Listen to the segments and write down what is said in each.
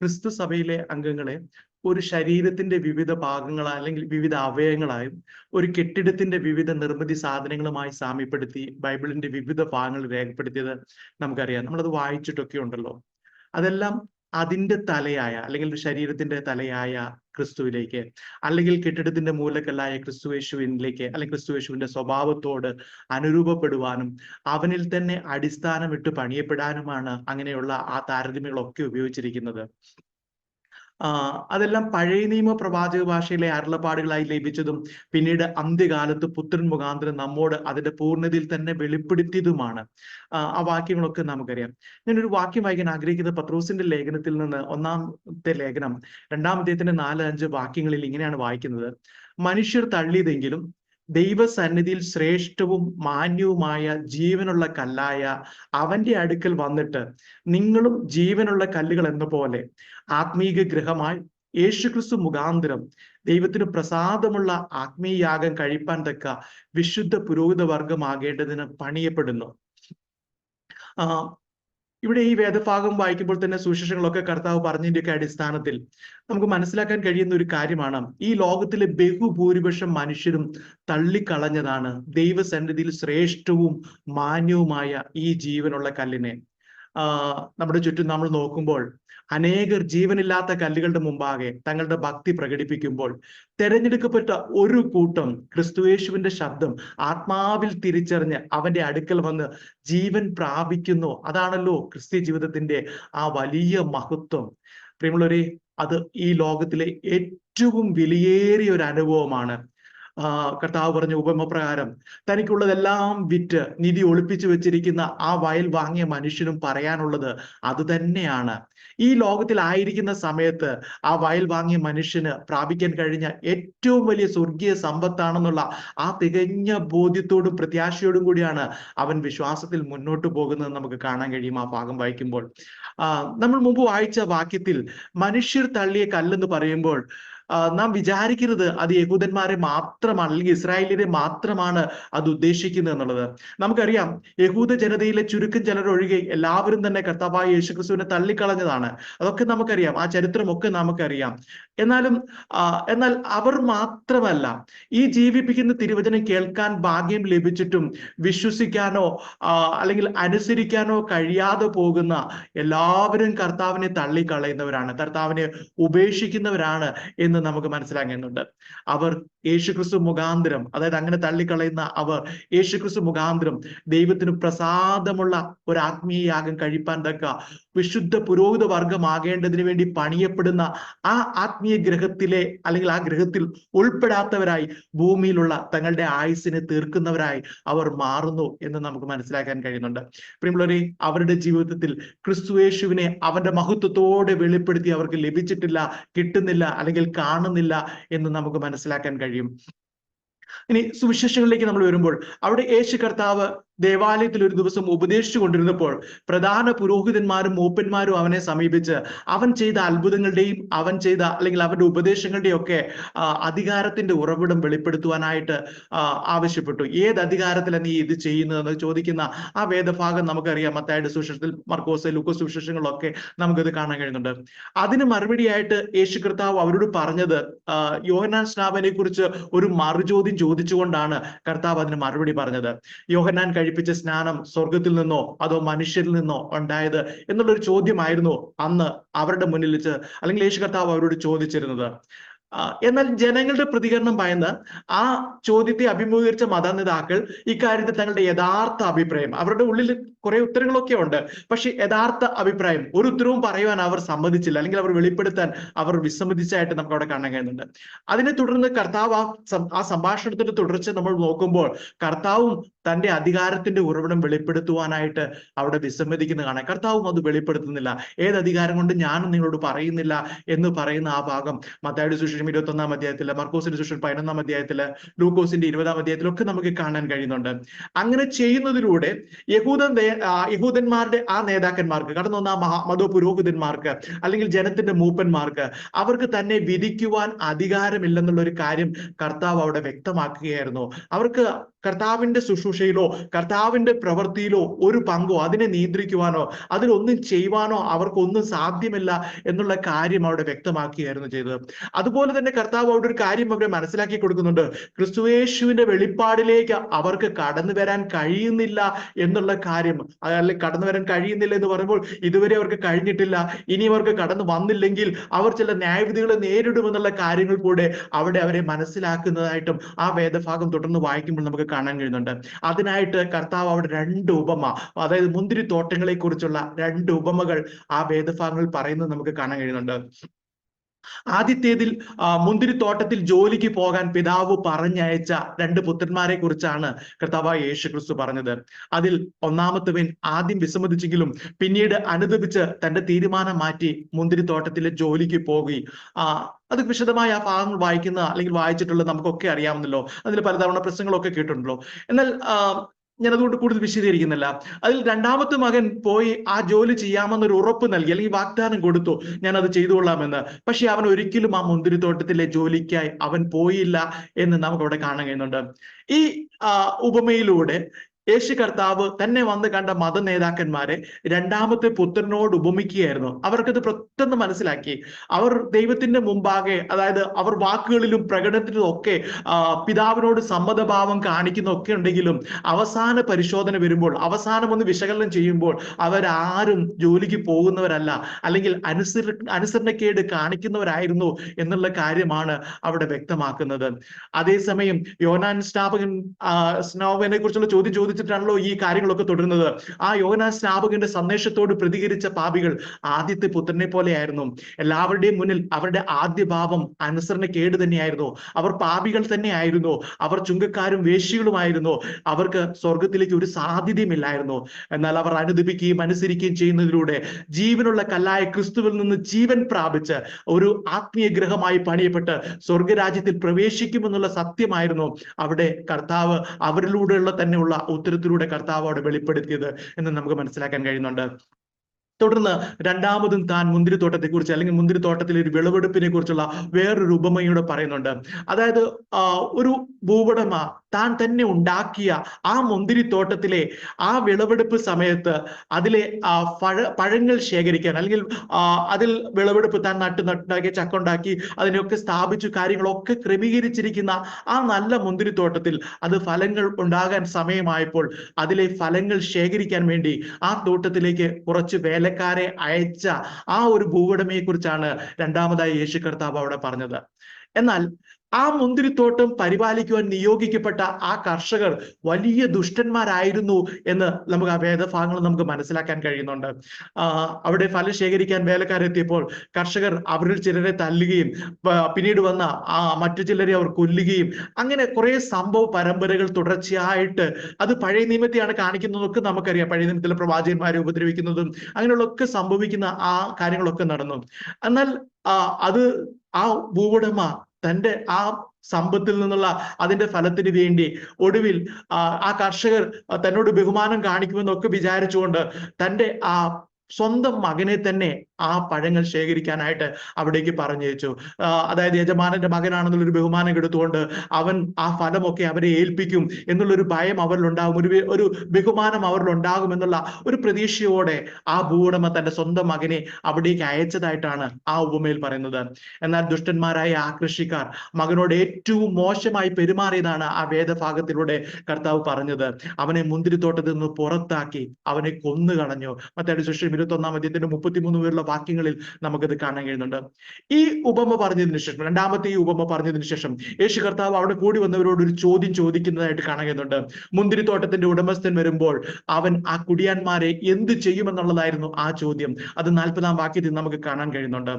ക്രിസ്തു സഭയിലെ അംഗങ്ങളെ ഒരു ശരീരത്തിന്റെ വിവിധ ഭാഗങ്ങളായി അല്ലെങ്കിൽ വിവിധ അവയവങ്ങളായും ഒരു കെട്ടിടത്തിന്റെ വിവിധ നിർമ്മിതി സാധനങ്ങളുമായി സാമ്യപ്പെടുത്തി ബൈബിളിന്റെ വിവിധ ഭാഗങ്ങൾ രേഖപ്പെടുത്തിയത് നമുക്കറിയാം. നമ്മളത് വായിച്ചിട്ടൊക്കെ ഉണ്ടല്ലോ. അതെല്ലാം അതിന്റെ തലയായ അല്ലെങ്കിൽ ശരീരത്തിന്റെ തലയായ ക്രിസ്തുവിലേക്ക് അല്ലെങ്കിൽ കെട്ടിടത്തിന്റെ മൂലക്കല്ലായ ക്രിസ്തുവേശുവിനിലേക്ക് അല്ലെങ്കിൽ ക്രിസ്തുവേശുവിന്റെ സ്വഭാവത്തോട് അനുരൂപപ്പെടുവാനും അവനിൽ തന്നെ അടിസ്ഥാനമിട്ട് പണിയപ്പെടാനുമാണ് അങ്ങനെയുള്ള ആ താരതമ്യങ്ങളൊക്കെ ഉപയോഗിച്ചിരിക്കുന്നത്. അതെല്ലാം പഴയ നിയമ പ്രവാചക ഭാഷയിലെ അരുളപ്പാടുകളായി ലഭിച്ചതും പിന്നീട് അന്ത്യകാലത്ത് പുത്രൻ മുഖാന്തരം നമ്മോട് അതിന്റെ പൂർണതയിൽ തന്നെ വെളിപ്പെടുത്തിയതുമാണ്. ആ വാക്യങ്ങളൊക്കെ നമുക്കറിയാം. ഞാനൊരു വാക്യം വായിക്കാൻ ആഗ്രഹിക്കുന്ന പത്രോസിന്റെ ലേഖനത്തിൽ നിന്ന് ഒന്നാമത്തെ ലേഖനം രണ്ടാമത്തെ നാല് അഞ്ച് വാക്യങ്ങളിൽ ഇങ്ങനെയാണ് വായിക്കുന്നത്. മനുഷ്യർ തള്ളിയതെങ്കിലും ദൈവസന്നിധിയിൽ ശ്രേഷ്ഠവും മാന്യവുമായ ജീവനുള്ള കല്ലായ അവന്റെ അടുക്കൽ വന്നിട്ട് നിങ്ങളും ജീവനുള്ള കല്ലുകൾ എന്ന പോലെ ആത്മീക ഗ്രഹമായി യേശുക്രിസ്തു മുഖാന്തരം ദൈവത്തിന് പ്രസാദമുള്ള ആത്മീയാഗം കഴിപ്പാൻ തക്ക വിശുദ്ധ പുരോഹിത വർഗമാകേണ്ടതിന് പണിയപ്പെടുന്നു. ഇവിടെ ഈ വേദഭാഗം വായിക്കുമ്പോൾ തന്നെ സുവിശേഷങ്ങളൊക്കെ കർത്താവ് പറഞ്ഞതിന്റെയൊക്കെ അടിസ്ഥാനത്തിൽ നമുക്ക് മനസ്സിലാക്കാൻ കഴിയുന്ന ഒരു കാര്യമാണ്. ഈ ലോകത്തിലെ ബഹുഭൂരിപക്ഷം മനുഷ്യരും തള്ളിക്കളഞ്ഞതാണ്. ദൈവസന്നിധിയിൽ ശ്രേഷ്ഠവും മാന്യവുമായ ഈ ജീവനുള്ള കല്ലിനെ. നമ്മുടെ ചുറ്റും നമ്മൾ നോക്കുമ്പോൾ അനേകർ ജീവനില്ലാത്ത കല്ലുകളുടെ മുമ്പാകെ തങ്ങളുടെ ഭക്തി പ്രകടിപ്പിക്കുമ്പോൾ തെരഞ്ഞെടുക്കപ്പെട്ട ഒരു കൂട്ടം ക്രിസ്തുയേശുവിന്റെ ശബ്ദം ആത്മാവിൽ തിരിച്ചറിഞ്ഞ് അവന്റെ അടുക്കൽ വന്ന് ജീവൻ പ്രാപിക്കുന്നു. അതാണല്ലോ ക്രിസ്ത്യ ജീവിതത്തിന്റെ ആ വലിയ മഹത്വം. പ്രിയമുള്ളവരെ അത് ഈ ലോകത്തിലെ ഏറ്റവും വിലയേറിയ ഒരു അനുഭവമാണ്. കർത്താവ് പറഞ്ഞ ഉപമപ്രകാരം തനിക്കുള്ളതെല്ലാം വിറ്റ് നിധി ഒളിപ്പിച്ചു വെച്ചിരിക്കുന്ന ആ വയൽ വാങ്ങിയ മനുഷ്യനും പറയാനുള്ളത് അത് തന്നെയാണ്. ഈ ലോകത്തിൽ ആയിരിക്കുന്ന സമയത്ത് ആ വയൽ വാങ്ങിയ മനുഷ്യന് പ്രാപിക്കാൻ കഴിഞ്ഞ ഏറ്റവും വലിയ സ്വർഗീയ സമ്പത്താണെന്നുള്ള ആ തികഞ്ഞ ബോധ്യത്തോടും പ്രത്യാശയോടും കൂടിയാണ് അവൻ വിശ്വാസത്തിൽ മുന്നോട്ട് പോകുന്നത് നമുക്ക് കാണാൻ കഴിയും ആ ഭാഗം വായിക്കുമ്പോൾ. നമ്മൾ മുമ്പ് വായിച്ച വാക്യത്തിൽ മനുഷ്യർ തള്ളിയ കല്ലെന്ന് പറയുമ്പോൾ നാം വിചാരിക്കരുത് അത് യഹൂദന്മാരെ മാത്രമാണ് അല്ലെങ്കിൽ ഇസ്രായേലിനെ മാത്രമാണ് അത് ഉദ്ദേശിക്കുന്നത് എന്നുള്ളത്. നമുക്കറിയാം യഹൂദ ജനതയിലെ ചുരുക്കം ചിലരൊഴികെ എല്ലാവരും തന്നെ കർത്താവായ യേശുക്രിസ്തുവിനെ തള്ളിക്കളഞ്ഞതാണ്. അതൊക്കെ നമുക്കറിയാം ആ ചരിത്രമൊക്കെ നമുക്കറിയാം. എന്നാലും എന്നാൽ അവർ മാത്രമല്ല ഈ ജീവിപ്പിക്കുന്ന തിരുവചനം കേൾക്കാൻ ഭാഗ്യം ലഭിച്ചിട്ടും വിശ്വസിക്കാനോ അല്ലെങ്കിൽ അനുസരിക്കാനോ കഴിയാതെ പോകുന്ന എല്ലാവരും കർത്താവിനെ തള്ളിക്കളയുന്നവരാണ് കർത്താവിനെ ഉപേക്ഷിക്കുന്നവരാണ് എന്ന് നമുക്ക് മനസ്സിലാകുന്നുണ്ട് അവർ യേശുക്രിസ്തു മുഖാന്തരം അതായത് അങ്ങനെ തള്ളിക്കളയുന്ന അവർ യേശുക്രിസ്തു മുഖാന്തരം ദൈവത്തിന് പ്രസാദമുള്ള ഒരു ആത്മീയ യാഗം കഴിപ്പാൻ തക്ക വിശുദ്ധ പുരോഹിത വർഗമാകേണ്ടതിന് വേണ്ടി പണിയപ്പെടുന്ന ആ ആത്മീയ ഗ്രഹത്തിലെ അല്ലെങ്കിൽ ആ ഗ്രഹത്തിൽ ഉൾപ്പെടാത്തവരായി ഭൂമിയിലുള്ള തങ്ങളുടെ ആയുസിനെ തീർക്കുന്നവരായി അവർ മാറുന്നു എന്ന് നമുക്ക് മനസ്സിലാക്കാൻ കഴിയുന്നുണ്ട്. പ്രിയമുള്ളവരെ അവരുടെ ജീവിതത്തിൽ ക്രിസ്തുവേശുവിനെ അവന്റെ മഹത്വത്തോടെ വെളിപ്പെടുത്തി അവർക്ക് ലഭിച്ചിട്ടില്ല കിട്ടുന്നില്ല അല്ലെങ്കിൽ കാണുന്നില്ല എന്ന് നമുക്ക് മനസ്സിലാക്കാൻ കഴിയും. ഇനി സുവിശേഷങ്ങളിലേക്ക് നമ്മൾ വരുമ്പോൾ അവിടെ യേശു കർത്താവ് ദേവാലയത്തിൽ ഒരു ദിവസം ഉപദേശിച്ചു കൊണ്ടിരുന്നപ്പോൾ പ്രധാന പുരോഹിതന്മാരും മൂപ്പന്മാരും അവനെ സമീപിച്ച് അവൻ ചെയ്ത അത്ഭുതങ്ങളുടെയും അവൻ ചെയ്ത അല്ലെങ്കിൽ അവന്റെ ഉപദേശങ്ങളുടെയും ഒക്കെ അധികാരത്തിന്റെ ഉറവിടം വെളിപ്പെടുത്തുവാനായിട്ട് ആവശ്യപ്പെട്ടു. ഏത് അധികാരത്തിലാണ് നീ ഇത് ചെയ്യുന്നതെന്ന് ചോദിക്കുന്ന ആ വേദഭാഗം നമുക്കറിയാം. മത്തായുടെ സുശേഷത്തിൽ മർക്കോസ് ലുക്കോ സുശേഷങ്ങളൊക്കെ നമുക്കത് കാണാൻ കഴിയുന്നുണ്ട്. അതിന് മറുപടിയായിട്ട് യേശു കർത്താവ് അവരോട് പറഞ്ഞത് യോഹനാൻ സ്നാപനെ കുറിച്ച് ഒരു മറുചോദ്യം ചോദിച്ചുകൊണ്ടാണ് കർത്താവ് അതിന് മറുപടി പറഞ്ഞത്. യോഹനാൻ കഴിപ്പിച്ച സ്നാനം സ്വർഗത്തിൽ നിന്നോ അതോ മനുഷ്യരിൽ നിന്നോ ഉണ്ടായത് എന്നുള്ളൊരു ചോദ്യമായിരുന്നു അന്ന് അവരുടെ മുന്നിൽ വെച്ച് അല്ലെങ്കിൽ യേശു കർത്താവ് അവരോട് ചോദിച്ചിരുന്നത്. എന്നാൽ ജനങ്ങളുടെ പ്രതികരണം ഭയന്ന് ആ ചോദ്യത്തെ അഭിമുഖീകരിച്ച മതനേതാക്കൾ ഇക്കാര്യത്തിൽ തങ്ങളുടെ യഥാർത്ഥ അഭിപ്രായം അവരുടെ ഉള്ളിൽ കുറെ ഉത്തരങ്ങളൊക്കെ ഉണ്ട്. പക്ഷെ യഥാർത്ഥ അഭിപ്രായം ഒരു ഉത്തരവും പറയുവാൻ അവർ സമ്മതിച്ചില്ല. അല്ലെങ്കിൽ അവർ വെളിപ്പെടുത്താൻ അവർ വിസമ്മതിച്ചായിട്ട് നമുക്ക് അവിടെ കാണാൻ കഴിയുന്നുണ്ട്. അതിനെ തുടർന്ന് കർത്താവ് ആ സംഭാഷണത്തിന്റെ തുടർച്ച നമ്മൾ നോക്കുമ്പോൾ കർത്താവും തന്റെ അധികാരത്തിന്റെ ഉറവിടം വെളിപ്പെടുത്തുവാനായിട്ട് അവിടെ വിസമ്മതിക്കുന്ന കാണാം. കർത്താവും അത് വെളിപ്പെടുത്തുന്നില്ല. ഏത് അധികാരം കൊണ്ട് ഞാനും നിങ്ങളോട് പറയുന്നില്ല എന്ന് പറയുന്ന ആ ഭാഗം മത്തായുടെ സുശേഷം ഇരുപത്തി ഒന്നാം അധ്യായത്തിൽ മർക്കോസിന്റെ സുശേഷം പതിനൊന്നാം അധ്യായത്തിൽ ലൂക്കോസിന്റെ ഇരുപതാം അധ്യായത്തിലൊക്കെ നമുക്ക് കാണാൻ കഴിയുന്നുണ്ട്. അങ്ങനെ ചെയ്യുന്നതിലൂടെ യഹൂദ യഹൂദന്മാരുടെ ആ നേതാക്കന്മാർക്ക് കടന്നു വന്ന മഹാ പുരോഹിതന്മാർക്ക് അല്ലെങ്കിൽ ജനത്തിന്റെ മൂപ്പന്മാർക്ക് അവർക്ക് തന്നെ വിധിക്കുവാൻ അധികാരമില്ലെന്നുള്ള ഒരു കാര്യം കർത്താവ് അവിടെ വ്യക്തമാക്കുകയായിരുന്നു. അവർക്ക് കർത്താവിന്റെ ശുശ്രൂഷയിലോ കർത്താവിന്റെ പ്രവൃത്തിയിലോ ഒരു പങ്കോ അതിനെ നിയന്ത്രിക്കുവാനോ അതിലൊന്നും ചെയ്യുവാനോ അവർക്കൊന്നും സാധ്യമല്ല എന്നുള്ള കാര്യം അവിടെ വ്യക്തമാക്കുകയായിരുന്നു ചെയ്തത്. അതുപോലെ തന്നെ കർത്താവ് അവിടെ ഒരു കാര്യം അവരെ മനസ്സിലാക്കി കൊടുക്കുന്നുണ്ട്. ക്രിസ്തുവേശുവിന്റെ വെളിപ്പാടിലേക്ക് അവർക്ക് കടന്നു വരാൻ കഴിയുന്നില്ല എന്നുള്ള കാര്യം അല്ലെങ്കിൽ കടന്നു വരാൻ കഴിയുന്നില്ല എന്ന് പറയുമ്പോൾ ഇതുവരെ അവർക്ക് കഴിഞ്ഞിട്ടില്ല. ഇനി അവർക്ക് കടന്നു വന്നില്ലെങ്കിൽ അവർ ചില ന്യായവിധികളെ നേരിടുമെന്നുള്ള കാര്യങ്ങൾ കൂടെ അവിടെ അവരെ മനസ്സിലാക്കുന്നതായിട്ടും ആ വേദഭാഗം തുടർന്ന് വായിക്കുമ്പോൾ നമുക്ക് കാണാൻ കഴിയുന്നുണ്ട്. അതിനായിട്ട് കർത്താവ് അവിടെ രണ്ട് ഉപമ അതായത് മുന്തിരി തോട്ടങ്ങളെ കുറിച്ചുള്ള രണ്ട് ഉപമകൾ ആ വേദഭാഗങ്ങളിൽ പറയുന്നത് നമുക്ക് കാണാൻ കഴിയുന്നുണ്ട്. ആദ്യത്തേതിൽ മുന്തിരിത്തോട്ടത്തിൽ ജോലിക്ക് പോകാൻ പിതാവ് പറഞ്ഞയച്ച രണ്ട് പുത്രന്മാരെ കുറിച്ചാണ് കർത്താവായ യേശു ക്രിസ്തു പറഞ്ഞത്. അതിൽ ഒന്നാമത്തവൻ ആദ്യം വിസമ്മതിച്ചെങ്കിലും പിന്നീട് അനുദപിച്ച് തന്റെ തീരുമാനം മാറ്റി മുന്തിരിത്തോട്ടത്തിലെ ജോലിക്ക് പോയി ആ അത് വിശദമായ ആ ഭാഗങ്ങൾ വായിക്കുന്ന അല്ലെങ്കിൽ വായിച്ചിട്ടുള്ളത് നമുക്കൊക്കെ അറിയാമെന്നല്ലോ അതിൽ പലതവണ പ്രശ്നങ്ങളൊക്കെ കേട്ടിട്ടുണ്ടല്ലോ. എന്നാൽ ഞാൻ അതുകൊണ്ട് കൂടുതൽ വിശദീകരിക്കുന്നില്ല. അതിൽ രണ്ടാമത്തെ മകൻ പോയി ആ ജോലി ചെയ്യാമെന്നൊരു ഉറപ്പ് നൽകി അല്ലെങ്കിൽ വാഗ്ദാനം കൊടുത്തു ഞാൻ അത് ചെയ്തുകൊള്ളാമെന്ന്. പക്ഷെ അവൻ ഒരിക്കലും ആ മുന്തിരിത്തോട്ടത്തിലെ ജോലിക്കായി അവൻ പോയില്ല എന്ന് നമുക്ക് അവിടെ കഴിയുന്നുണ്ട്. ഈ ഉപമയിലൂടെ യേശു കർത്താവ് തന്നെ വന്ന് കണ്ട മത നേതാക്കന്മാരെ രണ്ടാമത്തെ പുത്രനോട് ഉപമിക്കുകയായിരുന്നു. അവർക്കത് പെട്ടെന്ന് മനസ്സിലാക്കി. അവർ ദൈവത്തിന്റെ മുമ്പാകെ അതായത് അവർ വാക്കുകളിലും പ്രകടനത്തിലും ഒക്കെ പിതാവിനോട് സമ്മതഭാവം കാണിക്കുന്നൊക്കെ ഉണ്ടെങ്കിലും അവസാന പരിശോധന വരുമ്പോൾ അവസാനം ഒന്ന് വിശകലനം ചെയ്യുമ്പോൾ അവരാരും ജോലിക്ക് പോകുന്നവരല്ല. അല്ലെങ്കിൽ അനുസര അനുസരണക്കേട് കാണിക്കുന്നവരായിരുന്നു എന്നുള്ള കാര്യമാണ് അവിടെ വ്യക്തമാക്കുന്നത്. അതേസമയം യോനാൻ സ്നാപകൻ സ്നോവനെ കുറിച്ചുള്ള ചോദ്യം ചോദിച്ചു വെച്ചിട്ടാണല്ലോ ഈ കാര്യങ്ങളൊക്കെ തുടരുന്നത്. ആ യോന സ്നാപകന്റെ സന്ദേശത്തോട് പ്രതികരിച്ച പാപികൾ ആദ്യത്തെ പുത്രനെ പോലെയായിരുന്നു. എല്ലാവരുടെയും മുന്നിൽ അവരുടെ ആദ്യ ഭാവം അനുസരണക്കേട് തന്നെയായിരുന്നു. അവർ പാപികൾ തന്നെയായിരുന്നു. അവർ ചുങ്കക്കാരും വേശികളുമായിരുന്നു അവർക്ക് സ്വർഗത്തിലേക്ക് ഒരു സാധ്യതയുമില്ലായിരുന്നു എന്നാൽ അവർ അനുദപിക്കുകയും അനുസരിക്കുകയും ചെയ്യുന്നതിലൂടെ ജീവനുള്ള കല്ലായ ക്രിസ്തുവിൽ നിന്ന് ജീവൻ പ്രാപിച്ച് ഒരു ആത്മീയ ഗ്രഹമായി പണിയപ്പെട്ട് സ്വർഗരാജ്യത്തിൽ പ്രവേശിക്കുമെന്നുള്ള സത്യമായിരുന്നു. അവിടെ കർത്താവ് അവരിലൂടെയുള്ള തന്നെയുള്ള ഉത്തരത്തിലൂടെ കർത്താവ് അവിടെ വെളിപ്പെടുത്തിയത് എന്ന് നമുക്ക് മനസ്സിലാക്കാൻ കഴിയുന്നുണ്ട്. തുടർന്ന് രണ്ടാമതും താൻ മുന്തിരിത്തോട്ടത്തെ കുറിച്ച് അല്ലെങ്കിൽ മുന്തിരിത്തോട്ടത്തിലെ ഒരു വിളവെടുപ്പിനെ കുറിച്ചുള്ള വേറൊരു ഉപമയോടെ പറയുന്നുണ്ട്. അതായത് ഒരു ഭൂവുടമ താൻ തന്നെ ഉണ്ടാക്കിയ ആ മുന്തിരിത്തോട്ടത്തിലെ ആ വിളവെടുപ്പ് സമയത്ത് അതിലെ പഴ പഴങ്ങൾ ശേഖരിക്കാൻ അല്ലെങ്കിൽ അതിൽ വിളവെടുപ്പ് താൻ നട്ട് നട്ടുണ്ടാക്കി ചക്ക ഉണ്ടാക്കി അതിനെയൊക്കെ സ്ഥാപിച്ചു കാര്യങ്ങളൊക്കെ ക്രമീകരിച്ചിരിക്കുന്ന ആ നല്ല മുന്തിരിത്തോട്ടത്തിൽ അത് ഫലങ്ങൾ ഉണ്ടാകാൻ സമയമായപ്പോൾ അതിലെ ഫലങ്ങൾ ശേഖരിക്കാൻ വേണ്ടി ആ തോട്ടത്തിലേക്ക് കുറച്ച് വേല വേലക്കാരെ അയച്ച ആ ഒരു ഭൂവുടമയെ കുറിച്ചാണ് രണ്ടാമതായി യേശു കർത്താവ് അവിടെ പറഞ്ഞത്. എന്നാൽ ആ മുന്തിരിത്തോട്ടം പരിപാലിക്കുവാൻ നിയോഗിക്കപ്പെട്ട ആ കർഷകർ വലിയ ദുഷ്ടന്മാരായിരുന്നു എന്ന് നമുക്ക് ആ വേദഭാഗങ്ങൾ നമുക്ക് മനസ്സിലാക്കാൻ കഴിയുന്നുണ്ട്. അവിടെ ഫലം ശേഖരിക്കാൻ വേലക്കാരെത്തിയപ്പോൾ കർഷകർ അവരിൽ ചിലരെ തല്ലുകയും പിന്നീട് വന്ന ആ മറ്റു ചിലരെ അവർ കൊല്ലുകയും അങ്ങനെ കുറെ സംഭവ പരമ്പരകൾ തുടർച്ചയായിട്ട് അത് പഴയ നിയമത്തെയാണ് കാണിക്കുന്നതൊക്കെ നമുക്കറിയാം. പഴയ നിയമത്തിലെ പ്രവാചകന്മാരെ ഉപദ്രവിക്കുന്നതും അങ്ങനെയുള്ളൊക്കെ സംഭവിക്കുന്ന ആ കാര്യങ്ങളൊക്കെ നടന്നു. എന്നാൽ അത് ആ ഭൂവുടമ തന്റെ ആ സമ്പത്തിൽ നിന്നുള്ള അതിന്റെ ഫലത്തിന് വേണ്ടി ഒടുവിൽ ആ കർഷകർ തന്നോട് ബഹുമാനം കാണിക്കുമെന്നൊക്കെ വിചാരിച്ചുകൊണ്ട് തന്റെ ആ സ്വന്തം മകനെ തന്നെ ആ പഴങ്ങൾ ശേഖരിക്കാനായിട്ട് അവിടേക്ക് പറഞ്ഞയച്ചു. അതായത് യജമാനന്റെ മകനാണെന്നുള്ളൊരു ബഹുമാനം എടുത്തുകൊണ്ട് അവൻ ആ ഫലമൊക്കെ അവരെ ഏൽപ്പിക്കും എന്നുള്ളൊരു ഭയം അവരിലുണ്ടാകും ഒരു ഒരു ബഹുമാനം അവരിലുണ്ടാകും എന്നുള്ള ഒരു പ്രതീക്ഷയോടെ ആ ഭൂവുടമ തന്റെ സ്വന്തം മകനെ അവിടേക്ക് അയച്ചതായിട്ടാണ് ആ ഉപമയിൽ പറയുന്നത്. എന്നാൽ ദുഷ്ടന്മാരായ ആ കൃഷിക്കാർ മകനോട് ഏറ്റവും മോശമായി പെരുമാറിയതാണ് ആ വേദഭാഗത്തിലൂടെ കർത്താവ് പറഞ്ഞത്. അവനെ മുന്തിരിത്തോട്ടത്തിൽ നിന്ന് പുറത്താക്കി അവനെ കൊന്നു കളഞ്ഞു മറ്റേ സൃഷ്ടി ഇരുപത്തി ഒന്നാം അധ്യയത്തിന്റെ മുപ്പത്തിമൂന്ന് പേരുള്ള വാക്യങ്ങളിൽ നമുക്കത് കാണാൻ കഴിയുന്നുണ്ട്. ഈ ഉപമ പറഞ്ഞതിന് ശേഷം രണ്ടാമത്തെ ഈ ഉപമ പറഞ്ഞതിന് ശേഷം യേശു കർത്താവ് അവിടെ കൂടി വന്നവരോട് ഒരു ചോദ്യം ചോദിക്കുന്നതായിട്ട് കാണാൻ കഴിയുന്നുണ്ട്. മുന്തിരിത്തോട്ടത്തിന്റെ ഉടമസ്ഥൻ വരുമ്പോൾ അവൻ ആ കുടിയാന്മാരെ എന്ത് ചെയ്യുമെന്നുള്ളതായിരുന്നു ആ ചോദ്യം. അത് നാൽപ്പതാം വാക്യത്തിൽ നമുക്ക് കാണാൻ കഴിയുന്നുണ്ട്.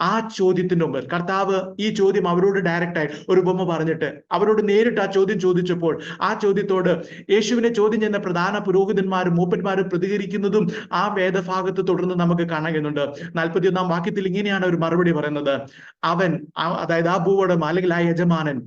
ആ ചോദ്യത്തിന്റെ മുമ്പിൽ കർത്താവ് ഈ ചോദ്യം അവരോട് ഡയറക്റ്റ് ആയി ഒരു ഉപമ പറഞ്ഞിട്ട് അവരോട് നേരിട്ട് ആ ചോദ്യം ചോദിച്ചപ്പോൾ ആ ചോദ്യത്തോട് യേശുവിനെ ചോദ്യം ചെയ്യുന്ന പ്രധാന പുരോഹിതന്മാരും മൂപ്പന്മാരും പ്രതികരിക്കുന്നതും ആ വേദഭാഗത്ത് തുടർന്ന് നമുക്ക് കാണുന്നുണ്ട് നാൽപ്പത്തി നാൽപ്പത്തിയൊന്നാം വാക്യത്തിൽ ഇങ്ങനെയാണ് ഒരു മറുപടി പറയുന്നത്. അവൻ അതായത് ആ ഭൂവടം അല്ലെങ്കിൽ ആ യജമാനൻ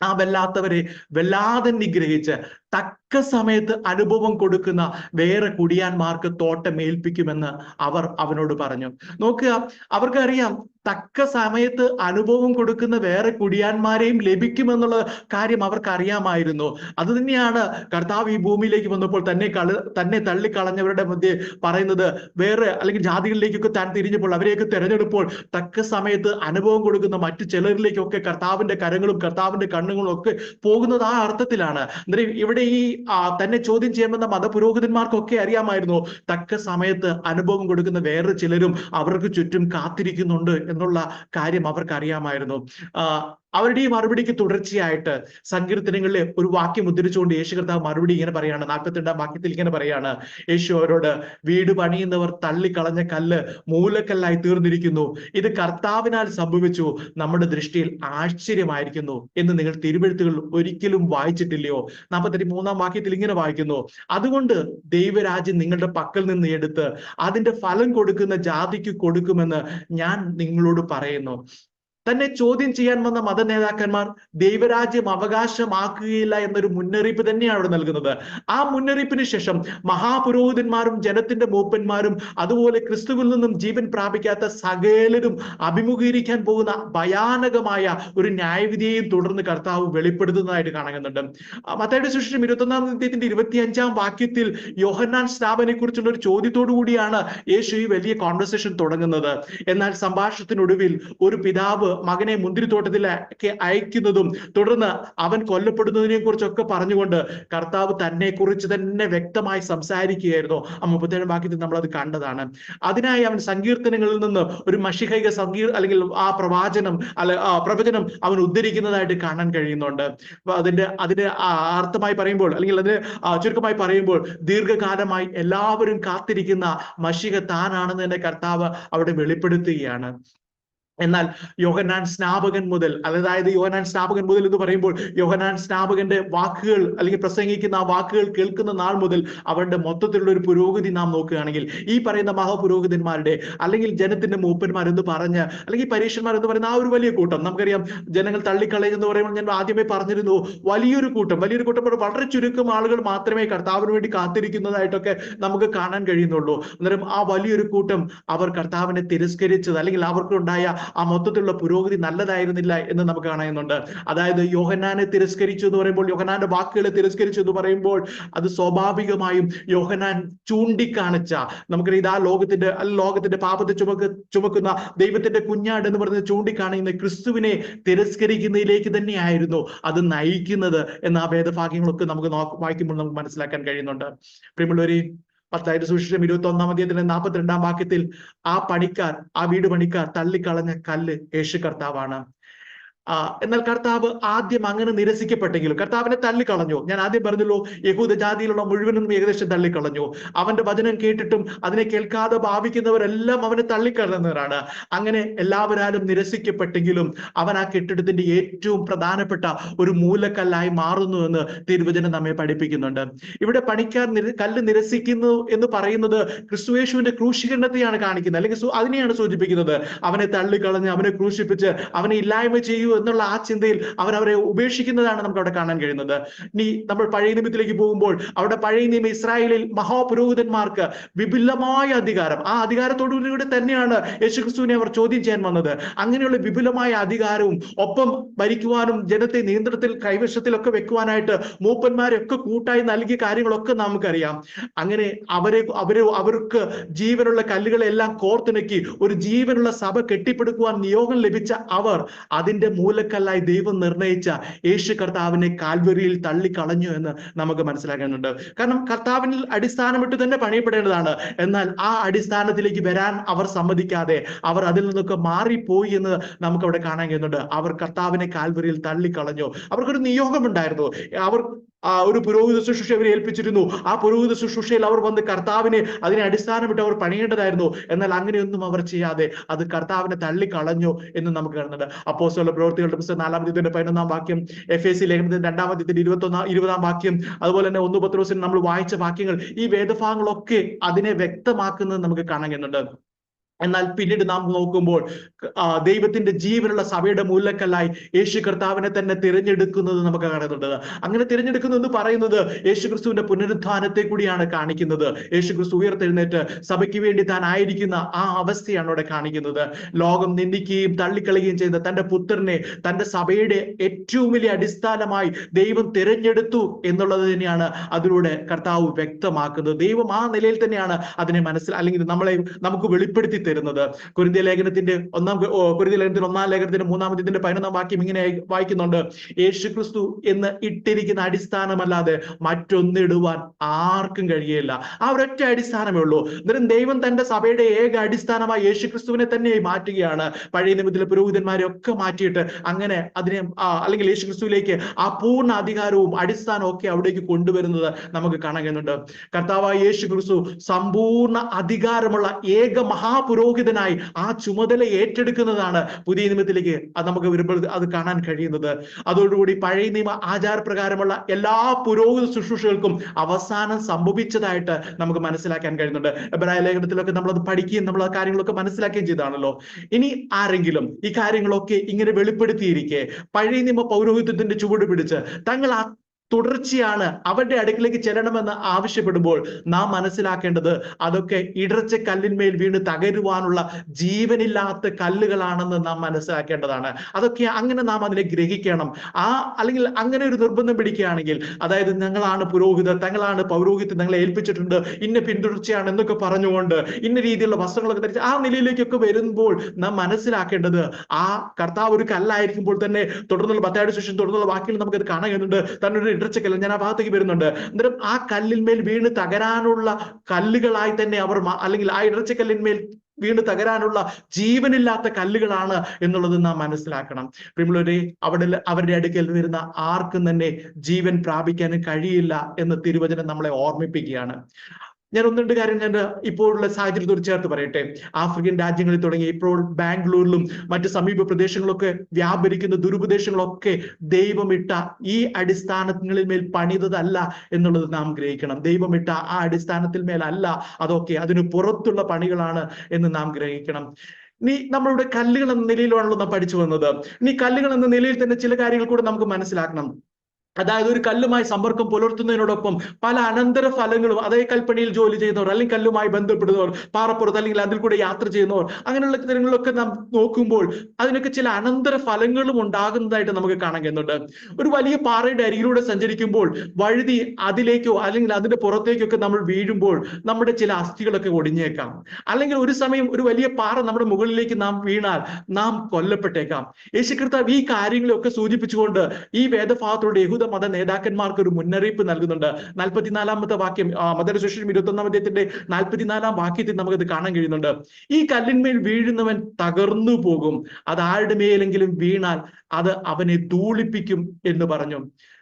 ആ വല്ലാത്തവരെ വല്ലാതെ നിഗ്രഹിച്ച് തക്ക സമയത്ത് അനുഭവം കൊടുക്കുന്ന വേറെ കുടിയാന്മാർക്ക് തോട്ടം ഏൽപ്പിക്കുമെന്ന് അവർ അവനോട് പറഞ്ഞു. നോക്കുക അവർക്കറിയാം തക്ക സമയത്ത് അനുഭവം കൊടുക്കുന്ന വേറെ കുടിയാന്മാരെയും ലഭിക്കുമെന്നുള്ള കാര്യം അവർക്ക് അറിയാമായിരുന്നു അത് തന്നെയാണ് കർത്താവ് ഈ ഭൂമിയിലേക്ക് വന്നപ്പോൾ തന്നെ കള തന്നെ തള്ളിക്കളഞ്ഞവരുടെ മധ്യേ പറയുന്നത്. വേറെ അല്ലെങ്കിൽ ജാതികളിലേക്കൊക്കെ താൻ തിരിഞ്ഞപ്പോൾ അവരെയൊക്കെ തിരഞ്ഞെടുപ്പോൾ തക്ക സമയത്ത് അനുഭവം കൊടുക്കുന്ന മറ്റു ചിലരിലേക്കൊക്കെ കർത്താവിന്റെ കരങ്ങളും കർത്താവിന്റെ കണ്ണുകളും ഒക്കെ പോകുന്നത് ആ അർത്ഥത്തിലാണ്. അന്നേരം ഇവിടെ ഈ തന്നെ ചോദ്യം ചെയ്യുമെന്ന മതപുരോഹിതന്മാർക്കൊക്കെ അറിയാമായിരുന്നു. തക്ക സമയത്ത് അനുഭവം കൊടുക്കുന്ന വേറെ ചിലരും അവർക്ക് ചുറ്റും കാത്തിരിക്കുന്നുണ്ട് എന്നുള്ള കാര്യം അവർക്ക് അറിയാമായിരുന്നു അവരുടെ ഈ മറുപടിക്ക് തുടർച്ചയായിട്ട് സങ്കീർത്തനങ്ങളിൽ ഒരു വാക്യം ഉദ്ധരിച്ചുകൊണ്ട് യേശു കർത്താവ് മറുപടി ഇങ്ങനെ പറയാണ് നാൽപ്പത്തിരണ്ടാം വാക്യത്തിൽ ഇങ്ങനെ പറയാണ്. യേശു അവരോട് വീട് പണിയുന്നവർ തള്ളിക്കളഞ്ഞ കല്ല് മൂലക്കല്ലായി തീർന്നിരിക്കുന്നു. ഇത് കർത്താവിനാൽ സംഭവിച്ചു. നമ്മുടെ ദൃഷ്ടിയിൽ ആശ്ചര്യമായിരിക്കുന്നു. എന്ന് നിങ്ങൾ തിരുവെഴുത്തുകൾ ഒരിക്കലും വായിച്ചിട്ടില്ലയോ? നാൽപ്പത്തി മൂന്നാം വാക്യത്തിൽ ഇങ്ങനെ വായിക്കുന്നു അതുകൊണ്ട് ദൈവരാജ്യം നിങ്ങളുടെ പക്കൽ നിന്ന് എടുത്ത് അതിന്റെ ഫലം കൊടുക്കുന്ന ജാതിക്ക് കൊടുക്കുമെന്ന് ഞാൻ നിങ്ങളോട് പറയുന്നു. തന്നെ ചോദ്യം ചെയ്യാൻ വന്ന മത നേതാക്കന്മാർ ദൈവരാജ്യം അവകാശമാക്കുകയില്ല എന്നൊരു മുന്നറിയിപ്പ് തന്നെയാണ് അവിടെ നൽകുന്നത്. ആ മുന്നറിയിപ്പിന് ശേഷം മഹാപുരോഹിതന്മാരും ജനത്തിന്റെ മൂപ്പന്മാരും അതുപോലെ ക്രിസ്തുവിൽ നിന്നും ജീവൻ പ്രാപിക്കാത്ത സകലരും അഭിമുഖീകരിക്കാൻ പോകുന്ന ഭയാനകമായ ഒരു ന്യായവിധിയെയും തുടർന്ന് കർത്താവ് വെളിപ്പെടുത്തുന്നതായിട്ട് കാണുന്നുണ്ട്. മത്തയുടെ സുശേഷം ഇരുപത്തൊന്നാം അധ്യായത്തിന്റെ ഇരുപത്തിയഞ്ചാം വാക്യത്തിൽ യോഹന്നാൻ സ്നാപനെ കുറിച്ചുള്ള ഒരു ചോദ്യത്തോടു കൂടിയാണ് യേശു ഈ വലിയ കോൺവെർസേഷൻ തുടങ്ങുന്നത്. എന്നാൽ സംഭാഷണത്തിനൊടുവിൽ ഒരു പിതാവ് മകനെ മുന്തിരിത്തോട്ടത്തിലേക്ക് അയക്കുന്നതും തുടർന്ന് അവൻ കൊല്ലപ്പെടുന്നതിനെ കുറിച്ചൊക്കെ പറഞ്ഞുകൊണ്ട് കർത്താവ് തന്നെ കുറിച്ച് തന്നെ വ്യക്തമായി സംസാരിക്കുകയായിരുന്നു. ആ മുപ്പത്തേഴ് വാക്യത്തിൽ നമ്മൾ അത് കണ്ടതാണ്. അതിനായി അവൻ സങ്കീർത്തനങ്ങളിൽ നിന്ന് ഒരു മഷികൈക സങ്കീർ അല്ലെങ്കിൽ ആ പ്രവാചനം അല്ല പ്രവചനം അവൻ ഉദ്ധരിക്കുന്നതായിട്ട് കാണാൻ കഴിയുന്നുണ്ട്. അതിന്റെ അതിന്റെ അർത്ഥമായി പറയുമ്പോൾ അല്ലെങ്കിൽ അതിന് ചുരുക്കമായി പറയുമ്പോൾ ദീർഘകാലമായി എല്ലാവരും കാത്തിരിക്കുന്ന മഷിക താനാണെന്ന് തന്നെ കർത്താവ് അവിടെ വെളിപ്പെടുത്തുകയാണ്. എന്നാൽ യോഹനാൻ സ്നാപകൻ മുതൽ അതായത് യോഹനാൻ സ്നാപകൻ മുതൽ എന്ന് പറയുമ്പോൾ യോഹനാൻ സ്നാപകന്റെ വാക്കുകൾ അല്ലെങ്കിൽ പ്രസംഗിക്കുന്ന ആ വാക്കുകൾ കേൾക്കുന്ന നാൾ മുതൽ അവരുടെ മൊത്തത്തിലുള്ള ഒരു പുരോഗതി നാം നോക്കുകയാണെങ്കിൽ ഈ പറയുന്ന മഹാപുരോഹിതന്മാരുടെ അല്ലെങ്കിൽ ജനത്തിന്റെ മൂപ്പന്മാർ എന്ന് പറഞ്ഞ് അല്ലെങ്കിൽ പരീക്ഷന്മാർ എന്ന് പറയുന്ന ആ ഒരു വലിയ കൂട്ടം നമുക്കറിയാം ജനങ്ങൾ തള്ളിക്കളയുമെന്ന് പറയുമ്പോൾ ഞാൻ ആദ്യമേ പറഞ്ഞിരുന്നു വലിയൊരു കൂട്ടം വലിയൊരു കൂട്ടം വളരെ ചുരുക്കം ആളുകൾ മാത്രമേ കർത്താവിന് വേണ്ടി കാത്തിരിക്കുന്നതായിട്ടൊക്കെ നമുക്ക് കാണാൻ കഴിയുന്നുള്ളൂ. അന്നേരം ആ വലിയൊരു കൂട്ടം അവർ കർത്താവിനെ തിരസ്കരിച്ചത് അല്ലെങ്കിൽ അവർക്കുണ്ടായ ആ മൊത്തത്തിലുള്ള പുരോഗതി നല്ലതായിരുന്നില്ല എന്ന് നമുക്ക് കാണുന്നുണ്ട് അതായത് യോഹനാനെ തിരസ്കരിച്ചു എന്ന് പറയുമ്പോൾ യോഹനാന്റെ വാക്കുകളെ തിരസ്കരിച്ചു എന്ന് പറയുമ്പോൾ അത് സ്വാഭാവികമായും യോഹനാൻ ചൂണ്ടിക്കാണിച്ച നമുക്കറിയാം ഇതാ ലോകത്തിന്റെ ലോകത്തിന്റെ പാപത്തെ ചുമക്ക് ചുമക്കുന്ന ദൈവത്തിന്റെ കുഞ്ഞാട് എന്ന് പറയുന്നത് ചൂണ്ടിക്കാണിക്കുന്ന ക്രിസ്തുവിനെ തിരസ്കരിക്കുന്നതിലേക്ക് തന്നെയായിരുന്നു അത് നയിക്കുന്നത് എന്ന ആ ഭേദഭാഗ്യങ്ങളൊക്കെ നമുക്ക് വായിക്കുമ്പോൾ നമുക്ക് മനസ്സിലാക്കാൻ കഴിയുന്നുണ്ട്. പ്രിയമുള്ളവരെ പത്തായിട്ട് സുവിശേഷം ഇരുപത്തി ഒന്നാം അധ്യായത്തിലെ നാൽപ്പത്തിരണ്ടാം വാക്യത്തിൽ ആ പണിക്കാർ ആ വീട് പണിക്കാർ തള്ളിക്കളഞ്ഞ കല്ല് യേശു കർത്താവാണ്. എന്നാൽ കർത്താവ് ആദ്യം അങ്ങനെ നിരസിക്കപ്പെട്ടെങ്കിലും കർത്താവിനെ തള്ളിക്കളഞ്ഞു. ഞാൻ ആദ്യം പറഞ്ഞല്ലോ യഹൂദ ജാതിയിലുള്ള മുഴുവനും ഏകദേശം തള്ളിക്കളഞ്ഞു. അവന്റെ വചനം കേട്ടിട്ടും അതിനെ കേൾക്കാതെ ഭാവിക്കുന്നവരെല്ലാം അവനെ തള്ളിക്കളഞ്ഞവരാണ്. അങ്ങനെ എല്ലാവരാലും നിരസിക്കപ്പെട്ടെങ്കിലും അവൻ ആ കെട്ടിടത്തിന്റെ ഏറ്റവും പ്രധാനപ്പെട്ട ഒരു മൂലക്കല്ലായി മാറുന്നു എന്ന് തിരുവചനം നമ്മെ പഠിപ്പിക്കുന്നുണ്ട്. ഇവിടെ പണിക്കാർ കല്ല് നിരസിക്കുന്നു എന്ന് പറയുന്നത് ക്രിസ്തുയേശുവിന്റെ ക്രൂശീകരണത്തെയാണ് കാണിക്കുന്നത്. അല്ലെങ്കിൽ അതിനെയാണ് സൂചിപ്പിക്കുന്നത്. അവനെ തള്ളിക്കളഞ്ഞ് അവനെ ക്രൂശിപ്പിച്ച് അവനെ ഇല്ലായ്മ ചെയ്യൂ എന്നുള്ള ആ ചിന്തയിൽ അവർ അവരെ ഉപേക്ഷിക്കുന്നതാണ് നമുക്ക് അവിടെ കാണാൻ കഴിയുന്നത്. ഇനി നമ്മൾ പഴയ നിയമത്തിലേക്ക് പോകുമ്പോൾ അവിടെ പഴയ നിയമ ഇസ്രായേലിൽ മഹാപുരോഹിതന്മാർക്ക് വിപുലമായ അധികാരം. ആ അധികാരത്തോടുകൂടി തന്നെയാണ് യേശുക്രിസ്തുവിനെ അവർ ചോദ്യം ചെയ്യാൻ വന്നത്. അങ്ങനെയുള്ള വിപുലമായ അധികാരവും ഒപ്പം ഭരിക്കുവാനും ജനത്തെ നിയന്ത്രണത്തിൽ കൈവശത്തിലൊക്കെ വെക്കുവാനായിട്ട് മൂപ്പന്മാരൊക്കെ കൂട്ടായി നൽകിയ കാര്യങ്ങളൊക്കെ നമുക്കറിയാം. അങ്ങനെ അവരെ അവരെ അവർക്ക് ജീവനുള്ള കല്ലുകളെല്ലാം കോർത്തിണക്കി ഒരു ജീവനുള്ള സഭ കെട്ടിപ്പടുക്കുവാൻ നിയോഗം ലഭിച്ച അവർ അതിന്റെ മൂലക്കല്ലായി ദൈവം നിർണയിച്ച യേശു കർത്താവിനെ കാൽവരിയിൽ തള്ളിക്കളഞ്ഞു എന്ന് നമുക്ക് മനസ്സിലാക്കുന്നുണ്ട് കാരണം കർത്താവിനിൽ അടിസ്ഥാനമിട്ട് തന്നെ പണിയപ്പെടേണ്ടതാണ്. എന്നാൽ ആ അടിസ്ഥാനത്തിലേക്ക് വരാൻ അവർ സമ്മതിക്കാതെ അവർ അതിൽ നിന്നൊക്കെ മാറിപ്പോയി എന്ന് നമുക്ക് അവിടെ കാണാൻ കഴിയുന്നുണ്ട്. അവർ കർത്താവിനെ കാൽവരിയിൽ തള്ളിക്കളഞ്ഞു. അവർക്കൊരു നിയോഗമുണ്ടായിരുന്നു. അവർ ആ ഒരു പുരോഹിത ശുശ്രൂഷ അവരെ ഏൽപ്പിച്ചിരുന്നു. ആ പുരോഹിത ശുശ്രൂഷയിൽ അവർ വന്ന് കർത്താവിനെ അതിനെ അടിസ്ഥാനമിട്ട് അവർ പണിയേണ്ടതായിരുന്നു. എന്നാൽ അങ്ങനെയൊന്നും അവർ ചെയ്യാതെ അത് കർത്താവിനെ തള്ളിക്കളഞ്ഞു എന്ന് നമുക്ക് കാണുന്നുണ്ട്. അപ്പോസ്തല പ്രവൃത്തികളുടെ പുസ്തകം നാലാം തീയതിന്റെ പതിനൊന്നാം വാക്യം എഫ് എ സി ലേഖനത്തിന്റെ രണ്ടാം തീയതിന്റെ ഇരുപത്തൊന്നാം ഇരുപതാം വാക്യം അതുപോലെ തന്നെ ഒന്ന് ദിവസം നമ്മൾ വായിച്ച വാക്യങ്ങൾ ഈ വേദഭാഗങ്ങളൊക്കെ അതിനെ വ്യക്തമാക്കുന്നത് നമുക്ക് കാണാൻ കഴിയുന്നുണ്ട്. എന്നാൽ പിന്നീട് നാം നോക്കുമ്പോൾ ദൈവത്തിന്റെ ജീവനുള്ള സഭയുടെ മൂലക്കല്ലായി യേശു കർത്താവിനെ തന്നെ തിരഞ്ഞെടുക്കുന്നത് നമുക്ക് കാണുന്നുണ്ട്. അങ്ങനെ തിരഞ്ഞെടുക്കുന്നു എന്ന് പറയുന്നത് യേശു ക്രിസ്തുവിന്റെ പുനരുദ്ധാനത്തെ കൂടിയാണ് കാണിക്കുന്നത്. യേശു ക്രിസ്തു ഉയർത്തെഴുന്നേറ്റ് സഭയ്ക്ക് വേണ്ടി താൻ ആയിരിക്കുന്ന ആ അവസ്ഥയാണ് അവിടെ കാണിക്കുന്നത്. ലോകം നിന്ദിക്കുകയും തള്ളിക്കളയുകയും ചെയ്ത തന്റെ പുത്രനെ തന്റെ സഭയുടെ ഏറ്റവും വലിയ അടിസ്ഥാനമായി ദൈവം തിരഞ്ഞെടുത്തു എന്നുള്ളത് തന്നെയാണ് അതിലൂടെ കർത്താവ് വ്യക്തമാക്കുന്നത്. ദൈവം ആ നിലയിൽ തന്നെയാണ് അതിനെ മനസ്സിൽ അല്ലെങ്കിൽ നമ്മളെ നമുക്ക് വെളിപ്പെടുത്തി തരുന്നത് കുരുന്തിയ ലേഖനത്തിന്റെ ഒന്നാം ഓ, ലേഖനത്തിന്റെ ഒന്നാം ലേഖനത്തിന്റെ മൂന്നാമത്തെ പതിനൊന്നാം വാക്യം ഇങ്ങനെ വായിക്കുന്നുണ്ട്. യേശു ക്രിസ്തു എന്ന് ഇട്ടിരിക്കുന്ന അടിസ്ഥാനമല്ലാതെ മറ്റൊന്നിടുവാൻ ആർക്കും കഴിയില്ല ആ ഒരൊറ്റ അടിസ്ഥാനമേ ഉള്ളൂ. അന്നേരം ദൈവം തന്റെ സഭയുടെ ഏക അടിസ്ഥാനമായി യേശു ക്രിസ്തുവിനെ തന്നെ മാറ്റുകയാണ്. പഴയ നിമിത്തിലെ പുരോഹിതന്മാരെ ഒക്കെ മാറ്റിയിട്ട് അങ്ങനെ അതിനെ അല്ലെങ്കിൽ യേശു ക്രിസ്തുവിലേക്ക് ആ പൂർണ അധികാരവും അടിസ്ഥാനവും ഒക്കെ അവിടേക്ക് കൊണ്ടുവരുന്നത് നമുക്ക് കാണാൻ കഴിയുന്നുണ്ട്. കർത്താവായ യേശു ക്രിസ്തു സമ്പൂർണ അധികാരമുള്ള ഏക മഹാപുരോഹിതനായി ആ ചുമതല ഏറ്റെടുക്കുന്നതാണ് പുതിയ നിയമത്തിലേക്ക് അത് നമുക്ക് വരുമ്പോൾ അത് കാണാൻ കഴിയുന്നത്. അതോടുകൂടി പഴയ നിയമ ആചാരപ്രകാരമുള്ള എല്ലാ പുരോഹിത ശുശ്രൂഷകൾക്കും അവസാനം സംഭവിച്ചതായിട്ട് നമുക്ക് മനസ്സിലാക്കാൻ കഴിയുന്നുണ്ട്. എബ്രായ ലേഖനത്തിലൊക്കെ നമ്മൾ അത് പഠിക്കുകയും നമ്മൾ ആ കാര്യങ്ങളൊക്കെ മനസ്സിലാക്കുകയും ചെയ്താണല്ലോ ഇനി ആരെങ്കിലും ഈ കാര്യങ്ങളൊക്കെ ഇങ്ങനെ വെളിപ്പെടുത്തിയിരിക്കെ പഴയ നിയമ പൗരോഹിത്യത്തിന്റെ ചുവട് പിടിച്ച് തങ്ങൾ തുടർച്ചയാണ് അവരുടെ അടുക്കിലേക്ക് ചെല്ലണമെന്ന് ആവശ്യപ്പെടുമ്പോൾ നാം മനസ്സിലാക്കേണ്ടത് അതൊക്കെ ഇടർച്ച കല്ലിന്മേൽ വീണ് തകരുവാനുള്ള ജീവനില്ലാത്ത കല്ലുകളാണെന്ന് നാം മനസ്സിലാക്കേണ്ടതാണ്. അതൊക്കെ അങ്ങനെ നാം അതിനെ ഗ്രഹിക്കണം. ആ അല്ലെങ്കിൽ അങ്ങനെ ഒരു നിർബന്ധം പിടിക്കുകയാണെങ്കിൽ അതായത് ഞങ്ങളാണ് പുരോഹിതർ തങ്ങളാണ് പൗരോഹിത്യം ഞങ്ങളെ ഏൽപ്പിച്ചിട്ടുണ്ട് ഇന്ന പിന്തുടർച്ചയാണ് എന്നൊക്കെ പറഞ്ഞുകൊണ്ട് ഇന്ന രീതിയിലുള്ള വസ്ത്രങ്ങളൊക്കെ ധരിച്ച് ആ നിലയിലേക്കൊക്കെ വരുമ്പോൾ നാം മനസ്സിലാക്കേണ്ടത് ആ കർത്താവ് ഒരു കല്ലായിരിക്കുമ്പോൾ തന്നെ തുടർന്നുള്ള പത്താഴ്ച ശേഷം തുടർന്നുള്ള വാക്കിൽ നമുക്കത് കാണാൻ കഴിയുന്നുണ്ട്. തന്നെ ഒരു ഇടർച്ചക്കല്ല് ഞാൻ ആ ഭാഗത്തേക്ക് വരുന്നുണ്ട്. അന്നേരം ആ കല്ലിന്മേൽ വീണ് തകരാനുള്ള കല്ലുകളായി തന്നെ അവർ അല്ലെങ്കിൽ ആ ഇടർച്ചക്കല്ലിന്മേൽ വീണ് തകരാനുള്ള ജീവനില്ലാത്ത കല്ലുകളാണ് എന്നുള്ളത് നാം മനസ്സിലാക്കണം. പ്രിയമുള്ളവരെ അവിടെ അവരുടെ അടുക്കൽ വരുന്ന ആർക്കും തന്നെ ജീവൻ പ്രാപിക്കാൻ കഴിയില്ല എന്ന് തിരുവചനം നമ്മളെ ഓർമ്മിപ്പിക്കുകയാണ്. ഞാൻ ഒന്ന് രണ്ട് കാര്യം ഞാൻ ഇപ്പോഴുള്ള സാഹചര്യത്തോട് ചേർത്ത് പറയട്ടെ. ആഫ്രിക്കൻ രാജ്യങ്ങളിൽ തുടങ്ങി ഇപ്പോൾ ബാംഗ്ലൂരിലും മറ്റ് സമീപ പ്രദേശങ്ങളൊക്കെ വ്യാപരിക്കുന്ന ദുരുപദേശങ്ങളൊക്കെ ദൈവമിട്ട ഈ അടിസ്ഥാനങ്ങളിൽ മേൽ പണിതതല്ല എന്നുള്ളത് നാം ഗ്രഹിക്കണം. ദൈവമിട്ട ആ അടിസ്ഥാനത്തിൽ മേലല്ല അതൊക്കെ അതിന് പുറത്തുള്ള പണികളാണ് എന്ന് നാം ഗ്രഹിക്കണം. നീ നമ്മളുടെ കല്ലുകൾ എന്ന നിലയിലാണല്ലോ നാം പഠിച്ചു വന്നത്. നീ കല്ലുകൾ എന്ന നിലയിൽ തന്നെ ചില കാര്യങ്ങൾ കൂടെ നമുക്ക് മനസ്സിലാക്കണം. അതായത് ഒരു കല്ലുമായി സമ്പർക്കം പുലർത്തുന്നതിനോടൊപ്പം പല അനന്തര ഫലങ്ങളും അതേ കൽപ്പണിയിൽ ജോലി ചെയ്യുന്നവർ അല്ലെങ്കിൽ കല്ലുമായി ബന്ധപ്പെടുന്നവർ പാറപ്പുറത്ത് അല്ലെങ്കിൽ അതിൽ കൂടെ യാത്ര ചെയ്യുന്നവർ അങ്ങനെയുള്ള കാര്യങ്ങളൊക്കെ നാം നോക്കുമ്പോൾ അതിനൊക്കെ ചില അനന്തര ഫലങ്ങളും ഉണ്ടാകുന്നതായിട്ട് നമുക്ക് കാണാൻ കഴിയുന്നുണ്ട്. ഒരു വലിയ പാറയുടെ അരികിലൂടെ സഞ്ചരിക്കുമ്പോൾ വഴുതി അതിലേക്കോ അല്ലെങ്കിൽ അതിന്റെ പുറത്തേക്കൊക്കെ നമ്മൾ വീഴുമ്പോൾ നമ്മുടെ ചില അസ്ഥികളൊക്കെ ഒടിഞ്ഞേക്കാം. അല്ലെങ്കിൽ ഒരു സമയം ഒരു വലിയ പാറ നമ്മുടെ മുകളിലേക്ക് നാം വീണാൽ നാം കൊല്ലപ്പെട്ടേക്കാം. യേശു ഈ കാര്യങ്ങളൊക്കെ സൂചിപ്പിച്ചുകൊണ്ട് ഈ വേദഭാഗത്തോടെ യഹൂദ മത നേതാക്കന്മാർക്ക് ഒരു മുന്നറിയിപ്പ് നൽകുന്നുണ്ട്. നാൽപ്പത്തിനാലാമത്തെ വാക്യം മതരശേഷം ഇരുപത്തൊന്നാം അദ്ദേഹത്തിന്റെ നാൽപ്പത്തിനാലാം വാക്യത്തിൽ നമുക്കത് കാണാൻ കഴിയുന്നുണ്ട്. ഈ കല്ലിന്മേൽ വീഴുന്നവൻ തകർന്നു പോകും അത് ആരുടെ മേലെങ്കിലും വീണാൽ അത് അവനെ ധൂളിപ്പിക്കും എന്ന് പറഞ്ഞു.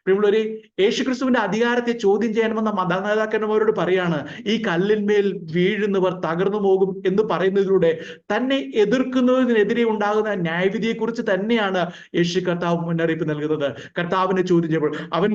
പ്രിയമുള്ളവരെ യേശുക്രിസ്തുവിന്റെ അധികാരത്തെ ചോദ്യം ചെയ്യണമെന്ന മത നേതാക്കന്മാരോട് പറയാണ് ഈ കല്ലിന്മേൽ വീഴുന്നവർ തകർന്നു പോകും എന്ന് പറയുന്നതിലൂടെ തന്നെ എതിർക്കുന്നതിനെതിരെ ഉണ്ടാകുന്ന ന്യായവിധിയെക്കുറിച്ച് തന്നെയാണ് യേശു കർത്താവ് മുന്നറിയിപ്പ് നൽകുന്നത്. കർത്താവിനെ ചോദ്യം ചെയ്യുമ്പോൾ അവൻ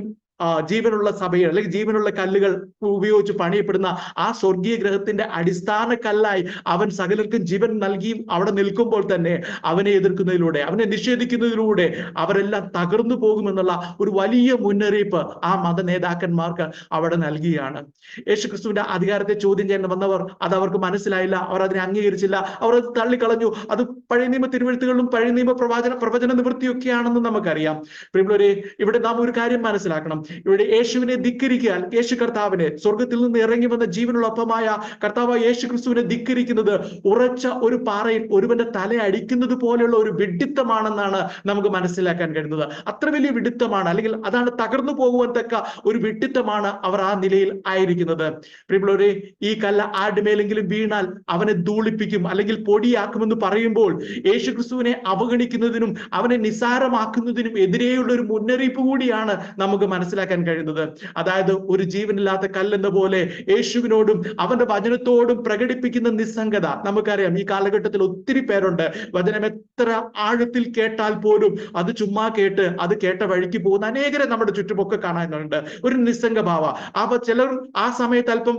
ജീവനുള്ള സഭയിൽ അല്ലെങ്കിൽ ജീവനുള്ള കല്ലുകൾ ഉപയോഗിച്ച് പണിയപ്പെടുന്ന ആ സ്വർഗീയ ഗ്രഹത്തിന്റെ അടിസ്ഥാന കല്ലായി അവൻ സകലർക്കും ജീവൻ നൽകിയും അവിടെ നിൽക്കുമ്പോൾ തന്നെ അവനെ എതിർക്കുന്നതിലൂടെ അവനെ നിഷേധിക്കുന്നതിലൂടെ അവരെല്ലാം തകർന്നു പോകുമെന്നുള്ള ഒരു വലിയ മുന്നറിയിപ്പ് ആ മത നേതാക്കന്മാർക്ക് അവിടെ നൽകിയാണ്. യേശുക്രിസ്തുവിന്റെ അധികാരത്തെ ചോദ്യം ചെയ്യാൻ വന്നവർ അത് അവർക്ക് മനസ്സിലായില്ല. അവർ അതിനെ അംഗീകരിച്ചില്ല. അവർ അത് തള്ളിക്കളഞ്ഞു. അത് പഴയ നിയമ തിരുവഴുത്തുകളിലും പഴയ നിയമ പ്രവാചന പ്രവചന നിവൃത്തിയൊക്കെയാണെന്ന് നമുക്കറിയാം. പ്രിയമുള്ളവരെ ഇവിടെ നാം ഒരു കാര്യം മനസ്സിലാക്കണം. ഇവിടെ യേശുവിനെ ധിക്കരിക്കാൻ യേശു കർത്താവിനെ സ്വർഗത്തിൽ നിന്ന് ഇറങ്ങി വന്ന ജീവനുള്ള അപ്പമായ കർത്താവ് യേശു ക്രിസ്തുവിനെ ധിക്കരിക്കുന്നത് ഉറച്ച ഒരു പാറയിൽ ഒരുവന്റെ തല അടിക്കുന്നത് പോലെയുള്ള ഒരു വിഡിത്തമാണെന്നാണ് നമുക്ക് മനസ്സിലാക്കാൻ കഴിയുന്നത്. അത്ര വലിയ വിഡിത്തമാണ് അല്ലെങ്കിൽ അതാണ് തകർന്നു പോകുവാൻ തക്ക ഒരു വിഡിത്തമാണ് അവർ ആ നിലയിൽ ആയിരിക്കുന്നത്. പ്രിയമുള്ളവരെ ഈ കല്ല ആടുമേലെങ്കിലും വീണാൽ അവനെ ധൂളിപ്പിക്കും അല്ലെങ്കിൽ പൊടിയാക്കുമെന്ന് പറയുമ്പോൾ യേശു ക്രിസ്തുവിനെ അവഗണിക്കുന്നതിനും അവനെ നിസാരമാക്കുന്നതിനും എതിരെയുള്ള ഒരു മുന്നറിയിപ്പ് കൂടിയാണ് നമുക്ക് മനസ്സിലാക്കാൻ മനസ്സിലാക്കാൻ കഴിയുന്നത്. അതായത് ഒരു ജീവനില്ലാത്ത കല്ലെന്ന പോലെ യേശുവിനോടും അവന്റെ വചനത്തോടും പ്രകടിപ്പിക്കുന്ന നിസ്സംഗത. നമുക്കറിയാം ഈ കാലഘട്ടത്തിൽ ഒത്തിരി പേരുണ്ട്. വചനം എത്ര ആഴത്തിൽ കേട്ടാൽ പോലും അത് ചുമ്മാ കേട്ട് അത് കേട്ട വഴിക്ക് പോകുന്ന അനേകരെ നമ്മുടെ ചുറ്റുമൊക്കെ കാണാനുണ്ട്. ഒരു നിസ്സംഗ ഭാവ അപ്പൊ ചിലർ ആ സമയത്ത് അല്പം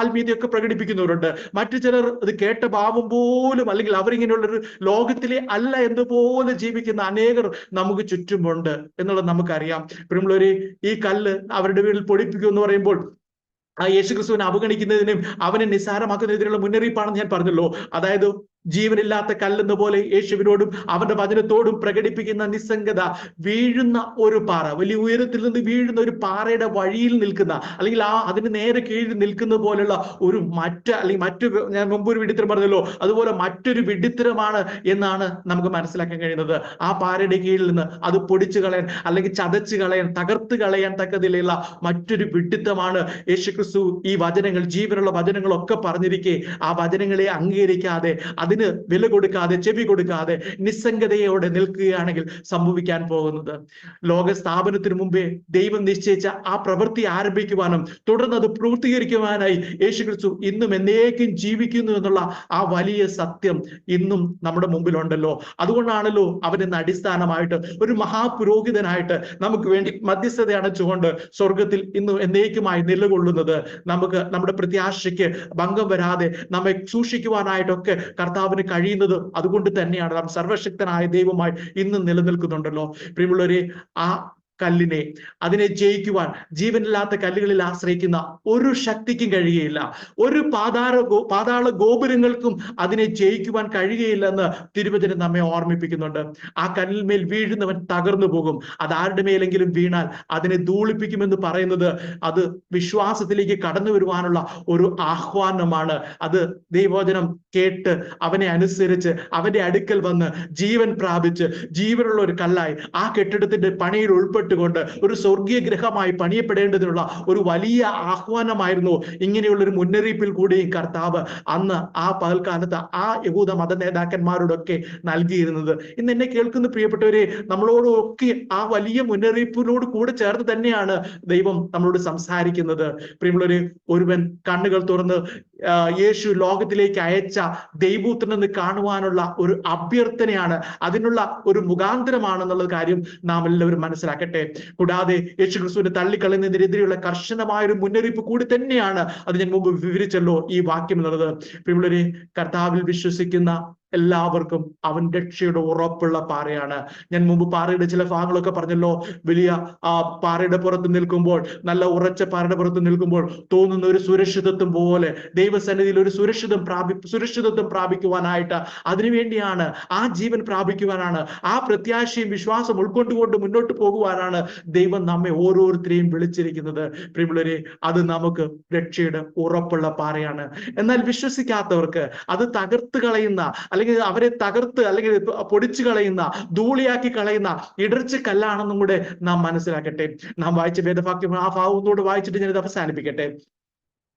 ആത്മീയതയൊക്കെ പ്രകടിപ്പിക്കുന്നവരുണ്ട്. മറ്റു ചിലർ അത് കേട്ട ഭാവം പോലും അല്ലെങ്കിൽ അവരിങ്ങനെയുള്ള ഒരു ലോകത്തിലെ അല്ല എന്ന് പോലെ ജീവിക്കുന്ന അനേകർ നമുക്ക് ചുറ്റുമുണ്ട് എന്നുള്ളത് നമുക്കറിയാം. പ്രിയമുള്ളവര് ഈ കല്ല് അവരുടെ വീട്ടിൽ പൊടിപ്പിക്കും എന്ന് പറയുമ്പോൾ ആ യേശുക്രിസ്തുവിനെ അവഗണിക്കുന്നതിനും അവനെ നിസ്സാരമാക്കുന്നതിനുള്ള മുന്നറിയിപ്പാണെന്ന് ഞാൻ പറഞ്ഞല്ലോ. അതായത് ജീവനില്ലാത്ത കല്ലെന്ന പോലെ യേശുവിനോടും അവന്റെ വചനത്തോടും പ്രകടിപ്പിക്കുന്ന നിസ്സംഗത വീഴുന്ന ഒരു പാറ വലിയ ഉയരത്തിൽ നിന്ന് വീഴുന്ന ഒരു പാറയുടെ വഴിയിൽ നിൽക്കുന്ന അല്ലെങ്കിൽ ആ അതിന് നേരെ കീഴിൽ നിൽക്കുന്ന പോലുള്ള ഒരു മറ്റ് അല്ലെങ്കിൽ മറ്റു ഞാൻ മുമ്പ് ഒരു വിഡിത്തരം പറഞ്ഞല്ലോ അതുപോലെ മറ്റൊരു വിഡിത്തരമാണ് എന്നാണ് നമുക്ക് മനസ്സിലാക്കാൻ കഴിയുന്നത്. ആ പാറയുടെ കീഴിൽ നിന്ന് അത് പൊടിച്ചു കളയാൻ അല്ലെങ്കിൽ ചതച്ചു കളയാൻ തകർത്ത് കളയാൻ തക്കതിലുള്ള മറ്റൊരു വിഡിത്തമാണ് യേശുക്രിസ്തു ഈ വചനങ്ങൾ ജീവനുള്ള വചനങ്ങളൊക്കെ പറഞ്ഞിരിക്കെ ആ വചനങ്ങളെ അംഗീകരിക്കാതെ അതിന് വില കൊടുക്കാതെ ചെവി കൊടുക്കാതെ നിസ്സംഗതയോടെ നിൽക്കുകയാണെങ്കിൽ സംഭവിക്കാൻ പോകുന്നത്. ലോക സ്ഥാപനത്തിന് മുമ്പേ ദൈവം നിശ്ചയിച്ച ആ പ്രവൃത്തി ആരംഭിക്കുവാനും തുടർന്ന് അത് പൂർത്തീകരിക്കുവാനായി യേശു ക്രിസ്തു ഇന്നും എന്നേക്കും ജീവിക്കുന്നു എന്നുള്ള ആ വലിയ സത്യം ഇന്നും നമ്മുടെ മുമ്പിലുണ്ടല്ലോ. അതുകൊണ്ടാണല്ലോ അവൻ ഇന്ന് അടിസ്ഥാനമായിട്ട് ഒരു മഹാപുരോഹിതനായിട്ട് നമുക്ക് വേണ്ടി മധ്യസ്ഥത അണച്ചുകൊണ്ട് സ്വർഗത്തിൽ ഇന്നും എന്നേക്കുമായി നിലകൊള്ളുന്നത്. നമുക്ക് നമ്മുടെ പ്രത്യാശയ്ക്ക് ഭംഗം വരാതെ നമ്മെ സൂക്ഷിക്കുവാനായിട്ടൊക്കെ കർത്താവിന് കഴിയുന്നത് അതുകൊണ്ട് തന്നെയാണ് നാം സർവശക്തനായ ദൈവമായി ഇന്ന് നിലനിൽക്കുന്നുണ്ടല്ലോ. പ്രിയമുള്ളവരെ ആ കല്ലിനെ. അതിനെ ജയിക്കുവാൻ ജീവനില്ലാത്ത കല്ലുകളിൽ ആശ്രയിക്കുന്ന ഒരു ശക്തിക്കും കഴിയുകയില്ല. ഒരു പാതാള പാതാള ഗോപുരങ്ങൾക്കും അതിനെ ജയിക്കുവാൻ കഴിയുകയില്ലെന്ന് തിരുവചനം നമ്മെ ഓർമ്മിപ്പിക്കുന്നുണ്ട്. ആ കല്ലിന്മേൽ വീഴുന്നവൻ തകർന്നു പോകും. അത് ആരുടെ മേലെങ്കിലും വീണാൽ അതിനെ ധൂളിപ്പിക്കുമെന്ന് പറയുന്നത് അത് വിശ്വാസത്തിലേക്ക് കടന്നു വരുവാനുള്ള ഒരു ആഹ്വാനമാണ്. അത് ദൈവോചനം കേട്ട് അവനെ അനുസരിച്ച് അവന്റെ അടുക്കൽ വന്ന് ജീവൻ പ്രാപിച്ച് ജീവനുള്ള ഒരു കല്ലായി ആ കെട്ടിടത്തിന്റെ പണിയിൽ ഉൾപ്പെട്ടുകൊണ്ട് ഒരു സ്വർഗീയ ഗ്രഹമായി പണിയപ്പെടേണ്ടതിനുള്ള ഒരു വലിയ ആഹ്വാനമായിരുന്നു ഇങ്ങനെയുള്ള ഒരു മുന്നറിയിപ്പിൽ കൂടി കർത്താവ് അന്ന് ആ പകൽക്കാലത്ത് ആ യഹൂദ മത നേതാക്കന്മാരോടൊക്കെ നൽകിയിരുന്നത്. ഇന്ന് എന്നെ കേൾക്കുന്ന പ്രിയപ്പെട്ടവരെ നമ്മളോടൊക്കെ ആ വലിയ മുന്നറിയിപ്പിനോട് കൂടെ ചേർന്ന് തന്നെയാണ് ദൈവം നമ്മളോട് സംസാരിക്കുന്നത്. പ്രിയമുള്ളവര് ഒരുവൻ കണ്ണുകൾ തുറന്ന് യേശു ലോകത്തിലേക്ക് അയച്ച ദൈവൂത്രനെന്ന് കാണുവാനുള്ള ഒരു അഭ്യർത്ഥനയാണ്. അതിനുള്ള ഒരു മുഖാന്തരമാണെന്നുള്ള കാര്യം നാം എല്ലാവരും മനസ്സിലാക്കട്ടെ. കൂടാതെ യേശു ക്രിസ്തുവിനെ തള്ളിക്കളയുന്നതിനെതിരെയുള്ള കർശനമായ ഒരു മുന്നറിയിപ്പ് കൂടി തന്നെയാണ് അത് ഞാൻ മുമ്പ് വിവരിച്ചല്ലോ ഈ വാക്യം എന്നുള്ളത്. പ്രിയമുള്ളവരെ കർത്താവിൽ വിശ്വസിക്കുന്ന എല്ലാവർക്കും അവൻ രക്ഷയുടെ ഉറപ്പുള്ള പാറയാണ്. ഞാൻ മുമ്പ് പാറയുടെ ചില ഭാഗങ്ങളൊക്കെ പറഞ്ഞല്ലോ. വലിയ ആ പാറയുടെ പുറത്ത് നിൽക്കുമ്പോൾ നല്ല ഉറച്ച പാറയുടെ പുറത്ത് നിൽക്കുമ്പോൾ തോന്നുന്ന ഒരു സുരക്ഷിതത്വം പോലെ ദൈവസന്നിധിയിൽ ഒരു സുരക്ഷിതം പ്രാപി സുരക്ഷിതത്വം പ്രാപിക്കുവാനായിട്ട് അതിനുവേണ്ടിയാണ് ആ ജീവൻ പ്രാപിക്കുവാനാണ് ആ പ്രത്യാശയും വിശ്വാസം ഉൾക്കൊണ്ടുകൊണ്ട് മുന്നോട്ട് പോകുവാനാണ് ദൈവം നമ്മെ ഓരോരുത്തരെയും വിളിച്ചിരിക്കുന്നത്. പ്രിയമുള്ളവരെ അത് നമുക്ക് രക്ഷയുടെ ഉറപ്പുള്ള പാറയാണ്. എന്നാൽ വിശ്വസിക്കാത്തവർക്ക് അത് തകർത്ത് കളയുന്ന അല്ലെങ്കിൽ അവരെ തകർത്ത് അല്ലെങ്കിൽ പൊടിച്ചു കളയുന്ന ധൂളിയാക്കി കളയുന്ന ഇടർച്ച കല്ലാണെന്നും കൂടെ നാം മനസ്സിലാക്കട്ടെ. നാം വായിച്ച വേദവാക്യം ആ ഭാവത്തോട് വായിച്ചിട്ട് ഞാനിത് അവസാനിപ്പിക്കട്ടെ.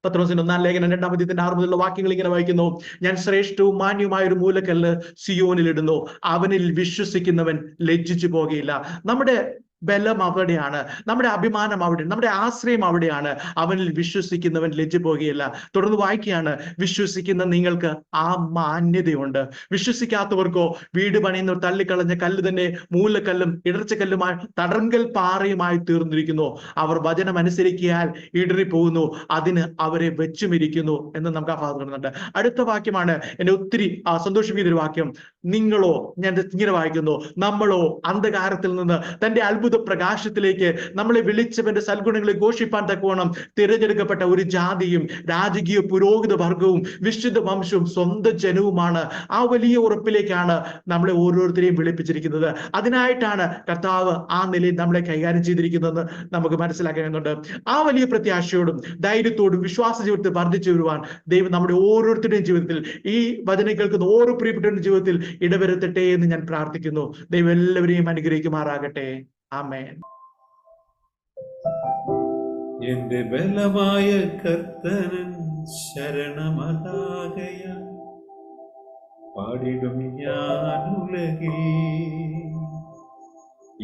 പത്രോസിന്റെ ഒന്നാം ലേഖനം രണ്ടാം അധ്യയത്തിന്റെ ആറ് മുതലുള്ള വാക്യങ്ങൾ ഇങ്ങനെ വായിക്കുന്നു. ഞാൻ ശ്രേഷ്ഠവും മാന്യവുമായ ഒരു മൂലക്കല്ല് സിയോനിൽ ഇടുന്നു. അവനിൽ വിശ്വസിക്കുന്നവൻ ലജ്ജിച്ചു പോകുകയില്ല നമ്മുടെ ബലം അവിടെയാണ്. നമ്മുടെ അഭിമാനം അവിടെ നമ്മുടെ ആശ്രയം അവിടെയാണ്. അവനിൽ വിശ്വസിക്കുന്നവൻ ലജ്ജ പോകുകയില്ല തുടർന്ന് വായിക്കുകയാണ്. വിശ്വസിക്കുന്ന നിങ്ങൾക്ക് ആ മാന്യതയുണ്ട്. വിശ്വസിക്കാത്തവർക്കോ വീട് പണിയുന്നവർ തള്ളിക്കളഞ്ഞ കല്ല് തന്നെ മൂലക്കല്ലും ഇടർച്ചക്കല്ലുമായി തടങ്കൽ പാറയുമായി തീർന്നിരിക്കുന്നു. അവർ വചനം അനുസരിക്കാൻ ഇടറിപ്പോകുന്നു. അതിന് അവരെ വെച്ചുമിരിക്കുന്നു എന്ന് നമുക്ക് ആ ഭാഗത്ത് കാണുന്നുണ്ട്. അടുത്ത വാക്യമാണ് എന്നെ ഒത്തിരി സന്തോഷിപ്പിക്കുന്ന ഒരു വാക്യം. നിങ്ങളോ ഞാൻ ഇങ്ങനെ വായിക്കുന്നു. നമ്മളോ അന്ധകാരത്തിൽ നിന്ന് തന്റെ അത്ഭുത പ്രകാശത്തിലേക്ക് നമ്മളെ വിളിച്ചവന്റെ സൽഗുണങ്ങളെ ഘോഷിപ്പാൻ തക്കവണ്ണം തിരഞ്ഞെടുക്കപ്പെട്ട ഒരു ജാതിയും രാജകീയ പുരോഹിത വർഗവും വിശുദ്ധ വംശവും സ്വന്തം ജനവുമാണ്. ആ വലിയ ഉറപ്പിലേക്കാണ് നമ്മളെ ഓരോരുത്തരെയും വിളിപ്പിച്ചിരിക്കുന്നത്. അതിനായിട്ടാണ് കർത്താവ് ആ നിലയിൽ നമ്മളെ കൈകാര്യം ചെയ്തിരിക്കുന്നതെന്ന് നമുക്ക് മനസ്സിലാക്കേണ്ടതുണ്ട് ആ വലിയ പ്രത്യാശയോടും ധൈര്യത്തോടും വിശ്വാസ ജീവിതത്തിൽ വർദ്ധിച്ചു വരുവാൻ ദൈവം നമ്മുടെ ഓരോരുത്തരുടെയും ജീവിതത്തിൽ ഈ വചനം കേൾക്കുന്ന ഓരോ പ്രിയപ്പെട്ടവരുടെ ജീവിതത്തിൽ ഇടവരുത്തട്ടെ എന്ന് ഞാൻ പ്രാർത്ഥിക്കുന്നു. ദൈവം എല്ലാവരെയും അനുഗ്രഹിക്കുമാറാകട്ടെ. ആമേൻ എന്റെ ബലമായ കർത്തനൻ ശരണമതാകയ പാടിടും ഞാൻ ഉലകിൽ.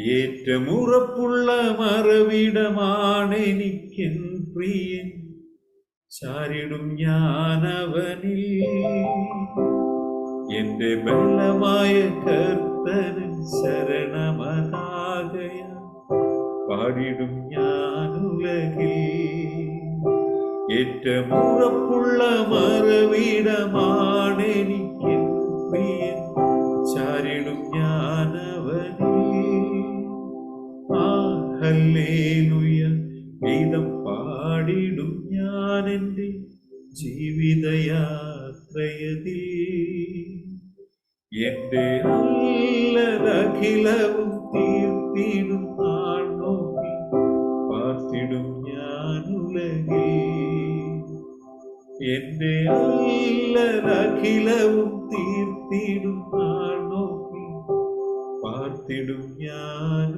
ഏറ്റമുറപ്പുള്ള മറവിടമാണെനിക്കൻ പ്രിയൻ. ചാരിടും ഞാനവനിൽ എന്റെ ബലമായ കർത്തനൻ ശരണമതാകയ പാടിടും ഞാനുലകിൽ. ഏറ്റമുറപ്പുള്ള മറവിടമാണെനിക്കൻ പ്രിയൻ. ചാരിടും ഞാനവനിൽ. ആ ഹല്ലേലൂയ ഗീതം പാടിടും ഞാൻ എന്റെ ജീവിതയാത്രയതിൽ എന്റെ അല്ലതഖിലവും തീർത്തിടും നാൾ നോക്കി പാർത്തിടും ഞാൻ ഉലകിൽ. എന്റെ അല്ലതഖിലവും തീർത്തിടും നാൾ നോക്കി പാർത്തിടും ഞാൻ